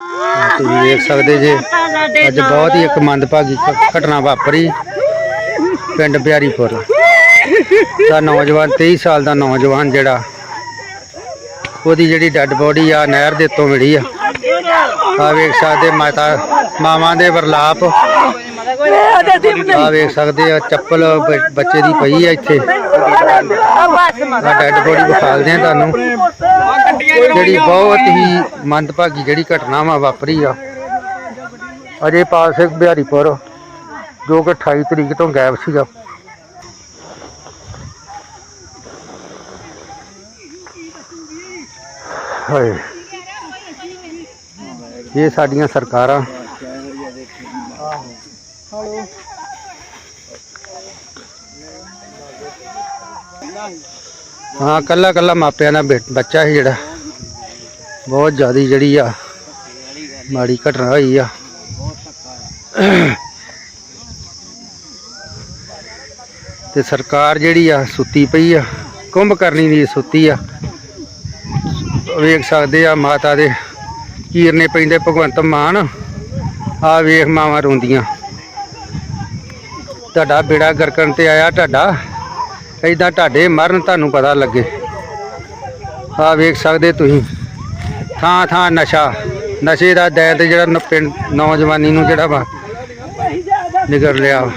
ਤੁਸੀਂ ਵੇਖ ਸਕਦੇ ਜੇ ਅੱਜ ਬਹੁਤ ਹੀ ਇੱਕ ਮੰਦਭਾਗੀ ਘਟਨਾ ਵਾਪਰੀ। ਪਿੰਡ ਬਿਆਰੀਪੁਰ ਦਾ ਨੌਜਵਾਨ 23 ਸਾਲ ਦਾ ਨੌਜਵਾਨ ਜਿਹੜਾ ਉਹਦੀ ਜਿਹੜੀ ਡੈੱਡ ਬੋਡੀ ਆ ਨਹਿਰ ਦੇ ਉੱਤੋਂ ਮਿਲੀ ਆ। ਆ ਵੇਖ ਸਕਦੇ ਮਾਤਾ ਮਾਵਾਂ ਦੇ ਵਰਲਾਪ। ਆ ਵੇਖ ਸਕਦੇ ਆ ਚੱਪਲ ਬ- ਬੱਚੇ ਦੀ ਪਈ ਆ ਇੱਥੇ। ਆ ਡੈੱਡ ਬੋਡੀ ਵਿਖਾਲਦੇ ਆ ਤੁਹਾਨੂੰ। ਜਿਹੜੀ ਬਹੁਤ ਹੀ ਮੰਦਭਾਗੀ ਜਿਹੜੀ ਘਟਨਾ ਵਾ ਵਾਪਰੀ ਆ। ਅਜੇ ਪਾਲ ਸਿੰਘ ਬਿਹਾਰੀਪੁਰ ਜੋ ਕਿ 28 ਤਰੀਕ ਤੋਂ ਗਾਇਬ ਸੀਗਾ। ਹਾਏ। ਇਹ ਸਾਡੀਆਂ ਸਰਕਾਰਾਂ ਹਾਂ, ਕੱਲਾ ਕੱਲਾ ਮਾਪਿਆਂ ਦਾ ਬੇ- ਬੱਚਾ ਸੀ ਜਿਹੜਾ। ਬਹੁਤ ਜ਼ਿਆਦੀ ਜਿਹੜੀ ਆ, ਮਾੜੀ ਘਟਨਾ ਹੋਈ ਆ। ਤੇ ਸਰਕਾਰ ਜਿਹੜੀ ਆ, ਸੁੱਤੀ ਪਈ ਆ। ਕੁੰਭ ਕਰਨੀ ਦੀ ਸੁੱਤੀ ਆ। ਵੇਖ ਸਕਦੇ ਆ ਮਾਤਾ ਦੇ। ਕੀਰਨੇ ਪੈਂਦੇ ਭਗਵੰਤ ਮਾਨ। ਆ ਵੇਖ ਮਾਵਾਂ ਰੋਂਦੀਆਂ। ਤੁਹਾਡਾ ਬੇੜਾ ਗਰਕਣ ਤੇ ਆਇਆ ਤੁਹਾਡਾ। ਏਦਾਂ ਤੁਹਾਡੇ ਮਰਨ ਤੁਹਾਨੂੰ ਪਤਾ ਲੱਗੇ। ਆ ਵੇਖ ਸਕਦੇ ਤੁਸੀਂ। ਥਾਂ ਥਾਂ ਨਸ਼ਾ। ਨਸ਼ੇ ਦਾ ਦੈਤ ਜਿਹੜਾ ਪਿੰਡ ਨੌਜਵਾਨੀ ਨੂੰ ਜਿਹੜਾ ਵਾ ਨਿਗਰ ਲਿਆ ਵਾ।